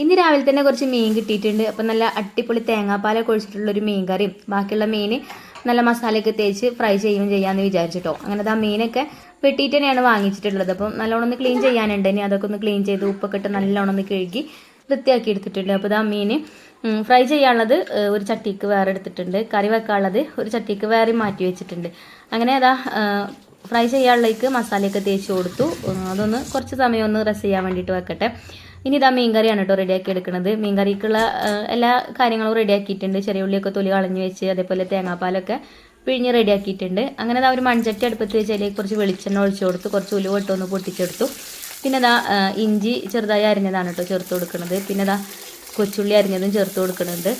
ഇന്ന് രാവിലെ തന്നെ കുറച്ച് മീൻ കിട്ടിയിട്ടുണ്ട്. അപ്പം നല്ല അടിപൊളി തേങ്ങാപ്പാല ഒഴിച്ചിട്ടുള്ള ഒരു മീൻ കറിയും ബാക്കിയുള്ള മീൻ നല്ല മസാലയൊക്കെ തേച്ച് ഫ്രൈ ചെയ്യുകയും ചെയ്യാമെന്ന് വിചാരിച്ചിട്ടോ. അങ്ങനെ ആ മീനൊക്കെ വെട്ടിയിട്ട് തന്നെയാണ് വാങ്ങിച്ചിട്ടുള്ളത്. അപ്പം നല്ലോണം ഒന്ന് ക്ലീൻ ചെയ്യാനുണ്ട്. ഇനി അതൊക്കെ ഒന്ന് ക്ലീൻ ചെയ്ത് ഉപ്പൊക്കെ ഇട്ട് നല്ലോണം ഒന്ന് കഴുകി വൃത്തിയാക്കി എടുത്തിട്ടുണ്ട്. അപ്പോൾ ഇതാ മീൻ ഫ്രൈ ചെയ്യാനുള്ളത് ഒരു ചട്ടിക്ക് വേറെ എടുത്തിട്ടുണ്ട്. കറി വെക്കാനുള്ളത് ഒരു ചട്ടിക്ക് വേറെ മാറ്റി വെച്ചിട്ടുണ്ട്. അങ്ങനെ അതാ ഫ്രൈ ചെയ്യാനുള്ളേക്ക് മസാലയൊക്കെ തേച്ച് കൊടുത്തു. അതൊന്ന് കുറച്ച് സമയം ഒന്ന് റെസ്റ്റ് ചെയ്യാൻ വേണ്ടിയിട്ട് വെക്കട്ടെ. ഇനി ഇതാ മീൻ കറിയാണ് കേട്ടോ റെഡിയാക്കി എടുക്കുന്നത് മീൻ കറിക്കുള്ള എല്ലാ കാര്യങ്ങളും റെഡിയാക്കിയിട്ടുണ്ട്. ചെറിയ ഉള്ളിയൊക്കെ തൊലി കളഞ്ഞു വെച്ച് അതേപോലെ തേങ്ങാപ്പാലൊക്കെ പിഴിഞ്ഞ് റെഡിയാക്കിയിട്ടുണ്ട്. അങ്ങനെ അതാ ഒരു മൺചട്ടി അടുപ്പത്ത് വെച്ച് അതിലേക്ക് കുറച്ച് വെളിച്ചെണ്ണ ഒഴിച്ചു കൊടുത്തു. കുറച്ച് ഉലുവ ഇട്ടൊന്ന് പൊട്ടിച്ചെടുത്തു. പിന്നെ അതാ ഇഞ്ചി ചെറുതായി അരിഞ്ഞതാണ് കേട്ടോ ചേർത്ത് കൊടുക്കുന്നത് പിന്നെ അതാ കൊച്ചുള്ളി അരിഞ്ഞതും ചേർത്ത് കൊടുക്കുന്നുണ്ട്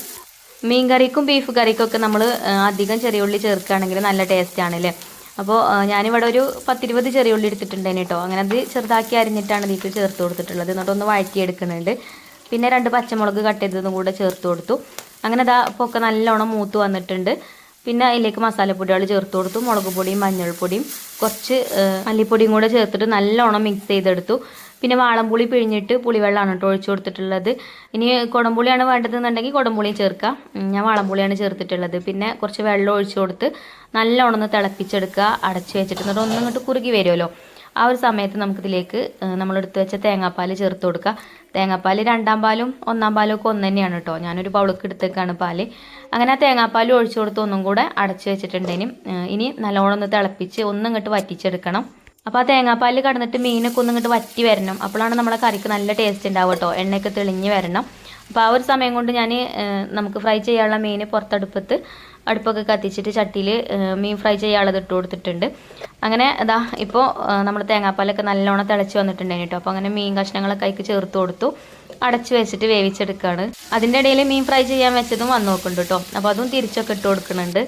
മീൻ കറിക്കും ബീഫ് കറിക്കും ഒക്കെ നമ്മൾ അധികം ചെറിയ ഉള്ളി ചേർക്കുകയാണെങ്കിൽ നല്ല ടേസ്റ്റ് ആണ് അല്ലേ അപ്പോൾ ഞാനിവിടെ ഒരു പത്തിരുപത് ചെറിയ ഉള്ളി എടുത്തിട്ടുണ്ടേനെ കേട്ടോ അങ്ങനെ അത് ചെറുതാക്കി അരിഞ്ഞിട്ടാണ് ഇതിലേക്ക് ചേർത്ത് കൊടുത്തിട്ടുള്ളത്. എന്നിട്ടൊന്ന് വഴറ്റിയെടുക്കുന്നുണ്ട്. പിന്നെ രണ്ട് പച്ചമുളക് കട്ട് ചെയ്തതും കൂടെ ചേർത്ത് കൊടുത്തു. അങ്ങനെ അതാ ഇപ്പോൾ ഒക്കെ നല്ലോണം മൂത്ത് വന്നിട്ടുണ്ട്. പിന്നെ അതിലേക്ക് മസാലപ്പൊടികൾ ചേർത്ത് കൊടുത്തു. മുളക് പൊടിയും മഞ്ഞൾപ്പൊടിയും കുറച്ച് മല്ലിപ്പൊടിയും കൂടെ ചേർത്തിട്ട് നല്ലോണം മിക്സ് ചെയ്തെടുത്തു. പിന്നെ വാളംപുളി പിഴിഞ്ഞിട്ട് പുളിവെള്ളമാണ് കേട്ടോ ഒഴിച്ചു കൊടുത്തിട്ടുള്ളത്. ഇനി കുടംപുളിയാണ് വേണ്ടതെന്നുണ്ടെങ്കിൽ കുടംപുളിയും ചേർക്കാം. ഞാൻ വാളംപുളിയാണ് ചേർത്തിട്ടുള്ളത്. പിന്നെ കുറച്ച് വെള്ളം ഒഴിച്ചു കൊടുത്ത് നല്ലോണം ഒന്ന് തിളപ്പിച്ചെടുക്കുക. അടച്ചു വെച്ചിട്ട് എന്നിട്ട് ഒന്നും ഇങ്ങോട്ട് കുറുകി വരുമല്ലോ. ആ ഒരു സമയത്ത് നമുക്കിതിലേക്ക് നമ്മളെടുത്ത് വെച്ച തേങ്ങാപ്പാൽ ചേർത്ത് കൊടുക്കുക. തേങ്ങാപ്പാൽ രണ്ടാം പാലും ഒന്നാം പാലും ഒക്കെ ഒന്ന് തന്നെയാണ് കേട്ടോ. ഞാനൊരു പൗളുക്ക് എടുത്തേക്കാണ് പാൽ. അങ്ങനെ ആ തേങ്ങാപ്പാൽ ഒഴിച്ചു കൊടുത്ത് ഒന്നും കൂടെ അടച്ചു വെച്ചിട്ടുണ്ടേനും ഇനി നല്ലോണം ഒന്ന് തിളപ്പിച്ച് ഒന്നും ഇങ്ങോട്ട് വറ്റിച്ചെടുക്കണം. അപ്പോൾ ആ തേങ്ങാപ്പാലിൽ കടന്നിട്ട് മീനൊക്കെ ഒന്നും ഇങ്ങോട്ട് വറ്റി വരണം. അപ്പോഴാണ് നമ്മളെ കറിക്ക് നല്ല ടേസ്റ്റ് ഉണ്ടാവുക കേട്ടോ എണ്ണയൊക്കെ തെളിഞ്ഞ് വരണം. അപ്പോൾ ആ ഒരു സമയം കൊണ്ട് ഞാൻ നമുക്ക് ഫ്രൈ ചെയ്യാനുള്ള മീൻ പുറത്തടുപ്പത്ത് അടുപ്പൊക്കെ കത്തിച്ചിട്ട് ചട്ടിയിൽ മീൻ ഫ്രൈ ചെയ്യാനുള്ളത് ഇട്ട് കൊടുത്തിട്ടുണ്ട്. അങ്ങനെ അതാ ഇപ്പോൾ നമ്മൾ തേങ്ങാപ്പാലൊക്കെ നല്ലോണം തിളച്ച് വന്നിട്ടുണ്ടായിരുന്നു കേട്ടോ അപ്പോൾ അങ്ങനെ മീൻ കഷ്ണങ്ങളൊക്കെ അതിക്ക് ചേർത്ത് കൊടുത്തു. അടച്ച് വെച്ചിട്ട് വേവിച്ചെടുക്കുകയാണ് അതിന്റെ ഇടയിൽ മീൻ ഫ്രൈ ചെയ്യാൻ വെച്ചതും വന്നു നോക്കുന്നുണ്ട് കേട്ടോ അപ്പോൾ അതും തിരിച്ചൊക്കെ ഇട്ട് കൊടുക്കുന്നുണ്ട്.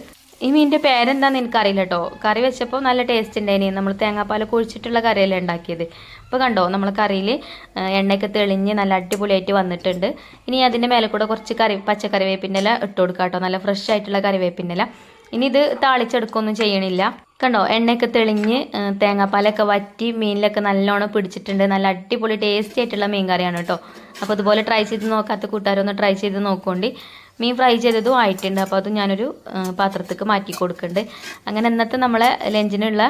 ഈ മീനിന്റെ പേരെന്താന്ന് എനിക്കറിയില്ല കേട്ടോ കറി വെച്ചപ്പോൾ നല്ല ടേസ്റ്റ് ഉണ്ടായിനി നമ്മൾ തേങ്ങാപ്പാൽ കുഴിച്ചിട്ടുള്ള കറിയല്ലേ ഉണ്ടാക്കിയത് ഇപ്പോൾ കണ്ടോ നമ്മൾ കറിയിൽ എണ്ണയൊക്കെ തെളിഞ്ഞ് നല്ല അടിപൊളിയായിട്ട് വന്നിട്ടുണ്ട്. ഇനി അതിന്റെ മേലെ കൂടെ കുറച്ച് കറി പച്ചക്കറിവേപ്പിന്റെ ഇല ഇട്ട് കൊടുക്കാം കേട്ടോ നല്ല ഫ്രഷ് ആയിട്ടുള്ള കറിവേപ്പിന്റെ ഇല ഇനി ഇത് താളിച്ചെടുക്കൊന്നും ചെയ്യണില്ല. കണ്ടോ എണ്ണയൊക്കെ തെളിഞ്ഞ് തേങ്ങാപ്പാലൊക്കെ വറ്റി മീനിലൊക്കെ നല്ലോണം പിടിച്ചിട്ടുണ്ട്. നല്ല അടിപൊളി ടേസ്റ്റി ആയിട്ടുള്ള മീൻ കറിയാണ് കേട്ടോ. അപ്പോൾ ഇതുപോലെ ട്രൈ ചെയ്ത് നോക്കാത്ത കൂട്ടുകാരൊന്ന് ട്രൈ ചെയ്ത് നോക്കുകൊണ്ട് മീൻ ഫ്രൈ ചെയ്തതും ആയിട്ടുണ്ട്. അപ്പോൾ അത് ഞാനൊരു പാത്രത്തേക്ക് മാറ്റി കൊടുക്കുന്നുണ്ട്. അങ്ങനെ ഇന്നത്തെ നമ്മളെ ലഞ്ചിനുള്ള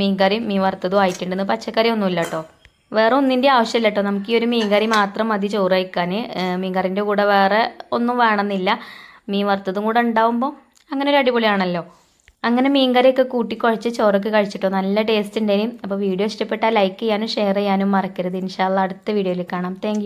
മീൻ കറിയും മീൻ വറുത്തതും ആയിട്ടുണ്ട്. ഇന്ന് പച്ചക്കറി ഒന്നുമില്ല കേട്ടോ. വേറെ ഒന്നിന്റെ ആവശ്യമില്ല കേട്ടോ. നമുക്ക് ഈ ഒരു മീൻ കറി മാത്രം മതി ചോറ് കഴിക്കാൻ മീൻ കറിന്റെ കൂടെ വേറെ ഒന്നും വേണമെന്നില്ല. മീൻ വറുത്തതും കൂടെ ഉണ്ടാവുമ്പോൾ അങ്ങനെ ഒരു അടിപൊളിയാണല്ലോ. അങ്ങനെ മീൻകറിയൊക്കെ കൂട്ടി കുഴച്ച് ചോറൊക്കെ കഴിച്ചിട്ടോ. നല്ല ടേസ്റ്റ് ഉണ്ടായിരുന്നു അപ്പോൾ വീഡിയോ ഇഷ്ടപ്പെട്ടാൽ ലൈക്ക് ചെയ്യാനും ഷെയർ ചെയ്യാനും മറക്കരുത്. ഇൻഷാല്ല അടുത്ത വീഡിയോയിൽ കാണാം. താങ്ക്